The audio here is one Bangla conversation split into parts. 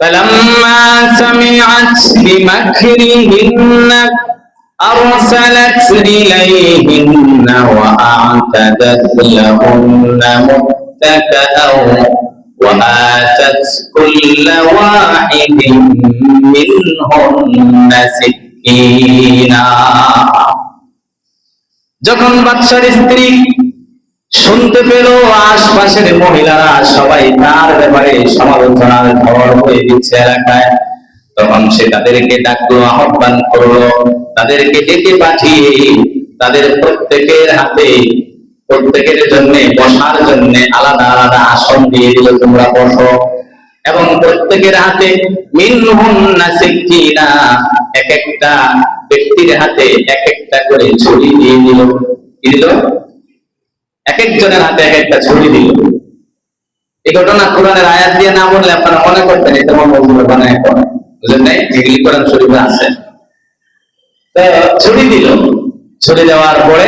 فلما سمعت بمكرهن أرسلت إليهن وأعتدت لهن متكأ وآتت كل واحد منهن سكينا যখন বাদশার স্ত্রী শুনতে পেল আশপাশের মহিলারা, সবাই তার ব্যাপারে সমালোচনার ঝড় হয়ে দিচ্ছে এলাকায়। তখন সে তাদেরকে ডাকলো, আহ্বান করল, তাদেরকে ডেকে পাঠিয়ে, তাদের প্রত্যেকের হাতে, প্রত্যেকের জন্য, বসার জন্য আলাদা আলাদা আসন দিয়ে দিল, তোমরা বসো। এবং প্রত্যেকের হাতে এক একটা ব্যক্তির হাতে এক একটা করে ছুরি দিয়ে দিল? এক একজনের হাতে এক একটা ছুরি দিল। এই ঘটনা কোরআনের আয়াত দিয়ে না বললে আপনারা মনে করতেন এটা মনে মজুর বানায় করে বুঝলেন নাই যেগুলি কোরআন শরীফে আছে। তো দিল। ছুরি দেওয়ার পরে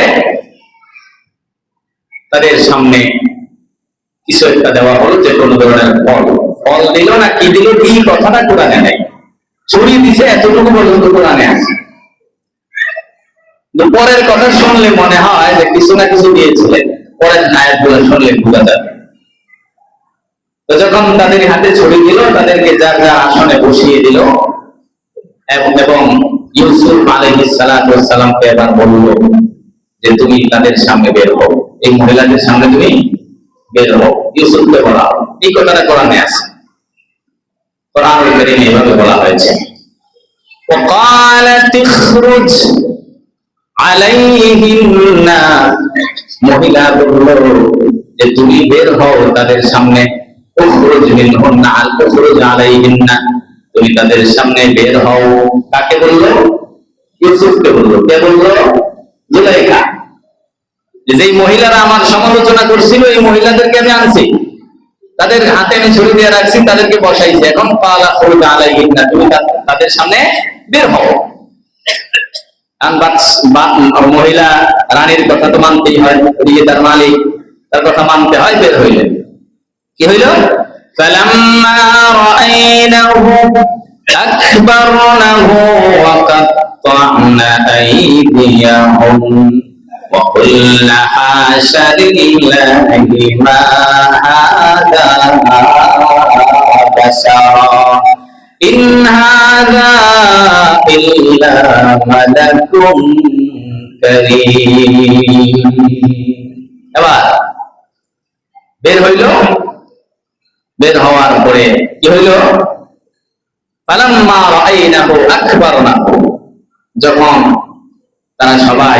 তাদের সামনে কিছু একটা দেওয়া হলো, যে কোনো ধরনের ফল। ফল দিল না, কি দিল, কি কথাটা কোরআনে নেই। ছুরি দিছে, এতটুকু পর্যন্ত কোরআনে আছে। পরের কথা শুনলে মনে হয় যে কিছু না কিছু দিয়েছিলেন। পরের আয়াত গুলো শুনলে বোঝা যাবে তো যখন তাদের হাতে ছড়ি দিল তাদেরকে যার যার আসনে বসিয়ে দিল এবং এবং ইউসুফ আলহিস সালামকে এবার বলল যে তুমি তাদের সামনে বের হও এই মহিলাদের সামনে তুমি বের হও ইউসুফকে বলা এই কথাটা কোরআনে আছে কোরআন কারীমে এভাবে বলা হয়েছে وقالت اخرج আলাইহিন্না মহিলা যে তুমি বের হও তাদের সামনে উখরুজ মিনহুন্না আল উখরুজ আলাইহিন্না, তুমি তাদের সামনে বের হও। কাকে বলল? ইউসুফকে বলল। কে বলল? জুলাইখা যেই মহিলারা আমার সমালোচনা করছিল, এই মহিলাদেরকে আমি আনছি। তাদের হাতে আমি ছুরি দিয়ে রাখছি, তাদেরকে বসাইছি। এখন পালা খরুজ আলাইহিন্না, তুমি তাদের সামনে বের হও। মহিলা রানীর কথা তো মানতেই হয় ওদিকে তার মালিক তার কথা মানতে হয় বের হইলেন কি হইল فلما رأينه أكبرنه وقطعن أيديهم وقلن حاش لله ما هذا بشرا إن هذا إلا ملك كريم এবার বের হইল বের হওয়ার পরে কি হইল ফালাম্মা রাআইনাহু আকবারনাহু যখন তারা সবাই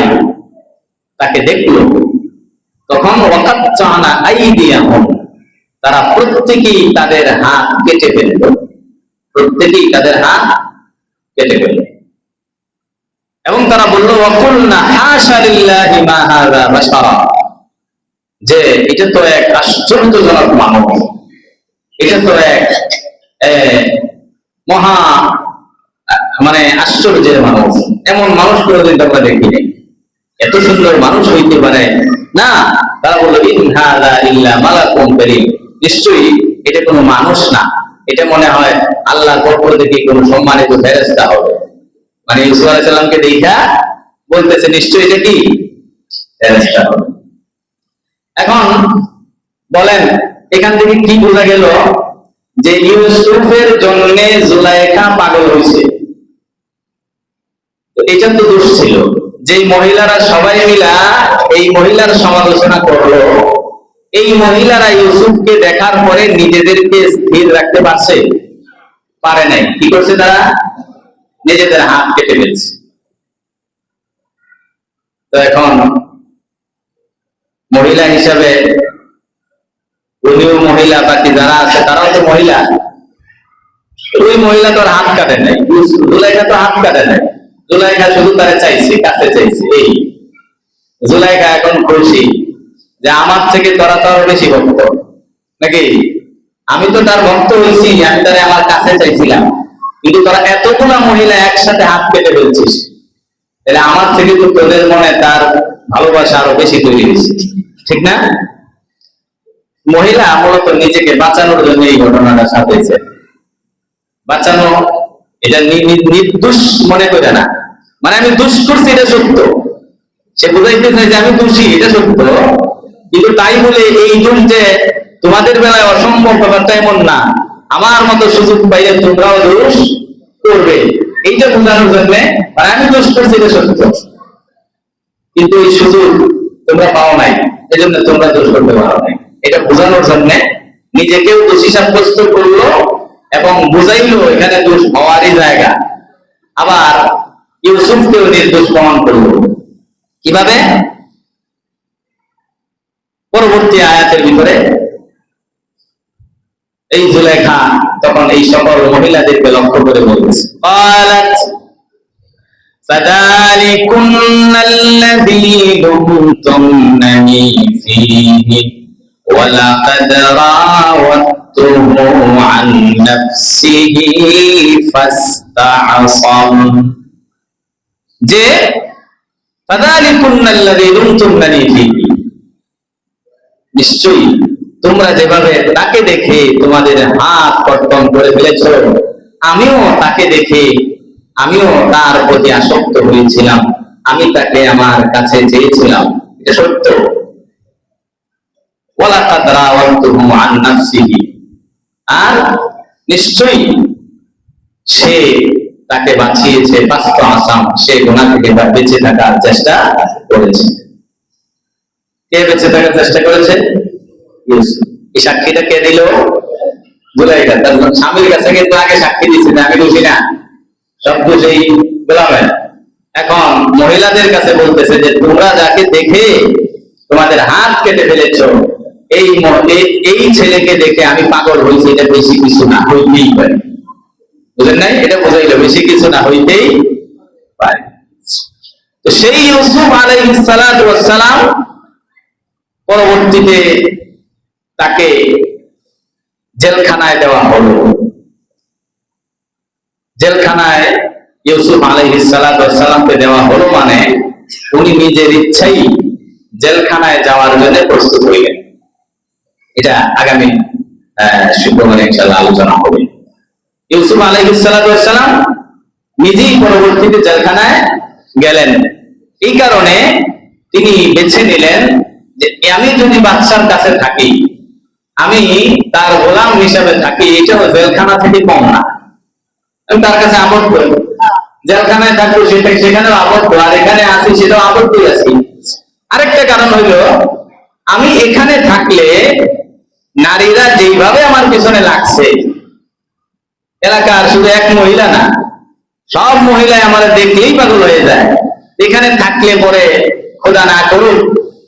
তাকে দেখলো তখন ওয়াকাচ্চানা আইদিয়াহুম তারা প্রত্যেকেই তাদের হাত কেটে ফেলল প্রত্যেকেই তাদের হাত কেটে ফেলল। এবং তারা বলল যে এটা তো এক আশ্চর্যজনক মানুষ এটা তো এক মহা মানে আশ্চর্যের মানুষ এমন মানুষ কোনোদিন তো আমরা দেখিনি এত সুন্দর মানুষ হইতে পারে। না, তারা বলল, ইন হাযা ইল্লা মালাকুম কারীম। নিশ্চয়ই এটা কোনো মানুষ না। এটা মনে হয় আল্লাহর পক্ষ থেকে কোনো সম্মানিত ফেরেশতা হবে। মানে ইউসুফ আলাইহিস সালামকে দেখা বলতেছে নিশ্চয়ই এটা কি? ফেরেশতা হবে। এখন বলেন, এখান থেকে কি বোঝা গেল যে ইউসুফের জন্য জুলাইখা পাগল হয়েছে? এটা তো দোষ ছিল। যে মহিলারা সবাই মিলা এই মহিলার সমালোচনা করল এই মহিলারা ইউসুফকে দেখার পরে নিজেদেরকে স্থির রাখতে পারছে? পারে নাই। কি করছে তারা? নিজেদের হাত কেটে ফেলছে। তো এখন মহিলা হিসাবে উনিও মহিলা বাকি যারা আছে, তারাও তো মহিলা। ওই মহিলা তো হাত কাটে নাই। জুলাইখা তো হাত কাটে নাই। জুলাইখা শুধু তারা চাইছে, কাছে চাইছে। এই জুলাইখা এখন খুশি। যে আমার থেকে তোরা তো আরও বেশি ভক্ত। নাকি? আমি তো তার ভক্ত হয়েছি, আমি তারা আমার কাছে চাইছিলাম। কিন্তু তোরা এতগুলা মহিলা একসাথে হাত কেটে ফেলছিস। তাহলে আমার থেকে তো তোদের মনে তার ভালোবাসা আরও বেশি তৈরি হয়েছে। ঠিক না? মহিলা মূলত নিজেকে বাঁচানোর জন্য এই ঘটনাটা সাজিয়েছে। বাঁচানো, এটা নির্দোষ মনে করে না। মানে আমি দোষ করছি, এটা সত্য। সে বুঝাইতে চাই যে আমি দোষী, এটা সত্য। কিন্তু তাই বলে এই দোষ যে তোমাদের বেলায় অসম্ভব ব্যাপারটা এমন না। আমার মতো সুযোগ পাইলে তোমরাও দোষ করবে। এইটা বোঝানোর জন্য আমি দোষ করছি, এটা সত্য কিন্তু এই সুযোগ তোমরা পাও নাই, এজন্য তোমরা দোষ করতে পারো নাই। এটা বোঝানোর জন্য নিজেকেও দোষী সাব্যস্ত করল এবং বুঝাইলো, এখানে দোষ হওয়ারই জায়গা। আবার ইউসুফকেও নির্দোষ প্রমাণ করল। কীভাবে? পরবর্তী আয়াতের ভিতরে এই জুলেখা তখন এই সকল মহিলাদেরকে লক্ষ্য করে বলছে قالت فذلكن الذي لمتنني فيه ولقد راودته عن نفسه فاستعصم যে فذلكن الذي لمتنني فيه নিশ্চয়ই তোমরা যেভাবে তাকে দেখে তোমাদের হাত কর্তন করে ফেলেছ, আমিও তাকে দেখে, আমিও তার প্রতি আসক্ত হয়েছিলাম। আমি তাকে আমার কাছে চেয়েছিলাম। এটা সত্য। আর নিশ্চয়ই সে তাকে বাঁচিয়েছে সে গুণা থেকে বেঁচে থাকার চেষ্টা করেছে। কে বেঁচে থাকার চেষ্টা করেছে? এই সাক্ষীটা কে দিল? তার স্বামীর কাছে কিন্তু আগে সাক্ষী দিচ্ছে আমি দোষী না। সব দোষী গোলামের। এখন মহিলাদের কাছে বলতেছে যে, তোমরা যাকে দেখে তোমাদের হাত কেটে ফেলেছ, এই এই- ছেলেকে দেখে আমি পাগল হয়েছি, এটা বেশি কিছু না হইতেই পারে। বুঝলেন নাই? এটা বোঝাইল, বেশি কিছু না হইতেই পারে। তো সেই ইউসুফ আলাইহিস সালাম পরবর্তীতে তাকে জেলখানায় দেওয়া হলো। জেলখানায় ইউসুফ আলাইহিস সালামকে দেওয়া হলো মানে উনি নিজের ইচ্ছাই জেলখানায় যাওয়ার জন্য প্রস্তুত হইলেন। এটা আগামী শুক্রবারে ইনশাআল্লাহ আলোচনা হবে। ইউসুফ আলাইহিস সালাম নিজেই পরবর্তীতে জেলখানায় গেলেন। এই কারণে তিনি বেছে নিলেন আমি যদি বাদশার কাছে থাকি, আমি তার গোলাম হিসাবে থাকি এটাও জেলখানা থেকে কম না। আমি তার কাছে আবদ্ধ জেলখানায় থাকব, সেটা সেখানেও আবদ্ধ। আর এখানে আছি, সেটাও আবদ্ধই আছি। আরেকটা কারণ হইল, আমি এখানে থাকলে নারীরা যেইভাবে আমার পিছনে লাগছে, এলাকার শুধু এক মহিলা না, সব মহিলাই আমার দেখলেই পাগল হয়ে যায়। এখানে থাকলে পরে খোদা না করুন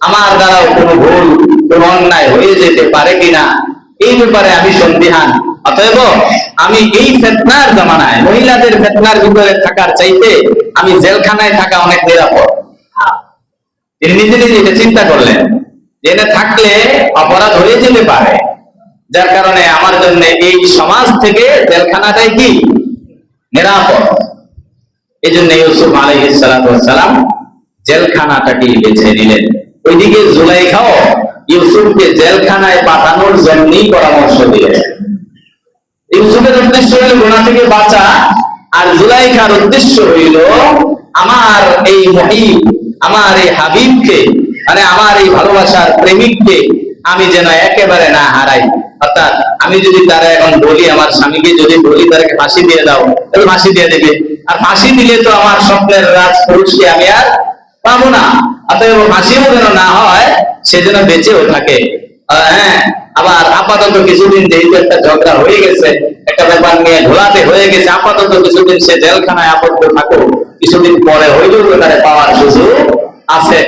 আমার দ্বারাও কোনো ভুল, কোনো অন্যায় হয়ে যেতে পারে কিনা, এই ব্যাপারে আমি সন্দিহান। অতএব আমি এই ফেতনার জামানায়, মহিলাদের ফেতনার ভিতরে থাকার চাইতে আমি জেলখানায় থাকা অনেক নিরাপদ। তিনি নিজে নিজে এটা চিন্তা করলেন এটা থাকলে অপরাধ হয়ে যেতে পারে। যার কারণে আমার জন্য এই সমাজ থেকে জেলখানাটাই কি? নিরাপদ। এই জন্য ইউসুফ আলহিস সালাম জেলখানাটাকে বেছে নিলেন। ওইদিকে জুলাইখাও ইউসুফকে জেলখানায় পাঠানোর জন্যই পরামর্শ দিলেন ইউসুফের উদ্দেশ্য হইল গোনা থেকে বাঁচা, আর জুলাইখার উদ্দেশ্য হইল আমার এই মহিব আমার এই হাবিবকে মানে আমার এই ভালোবাসার প্রেমিককে আমি যেন একেবারে না হারাই। অর্থাৎ আমি যদি তারা এখন বলি, আমার স্বামীকে যদি বলি তাকে ফাঁসি দিয়ে দাও, তাহলে ফাঁসি দিয়ে দেবে। আর ফাঁসি দিলে তো আমার স্বপ্নের রাজপুরুষকে আমি আর পাবো না। অতএব হাসিও যেন না হয় সে যেন বেঁচেও থাকে। হ্যাঁ আবার আপাতত কিছুদিন যেহেতু একটা ঝগড়া হয়ে গেছে, একটা ব্যাপার নিয়ে ঘোলাতে হয়ে গেছে, আপাতত কিছুদিন সে জেলখানায় আবদ্ধ থাকুক। কিছুদিন পরে হইলেও তারা পাওয়ার সুযোগ আছে।